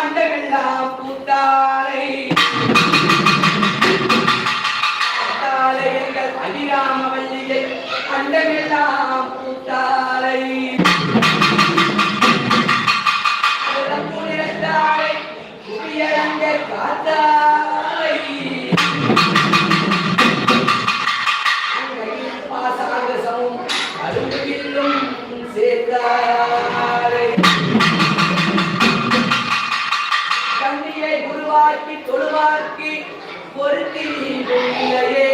அண்டகண்டா பூத்தாலை. பூத்தாலை எங்கள் அபிராமவல்லியை அண்டமெல்லாம் பூத்தாலை. காத்தாலை. பாசாங்கசமும் அருகிலும் சேர்த்தாய் கண்ணியை குருவாக்கி தொழுவாக்கி பொருத்தி இல்லையே.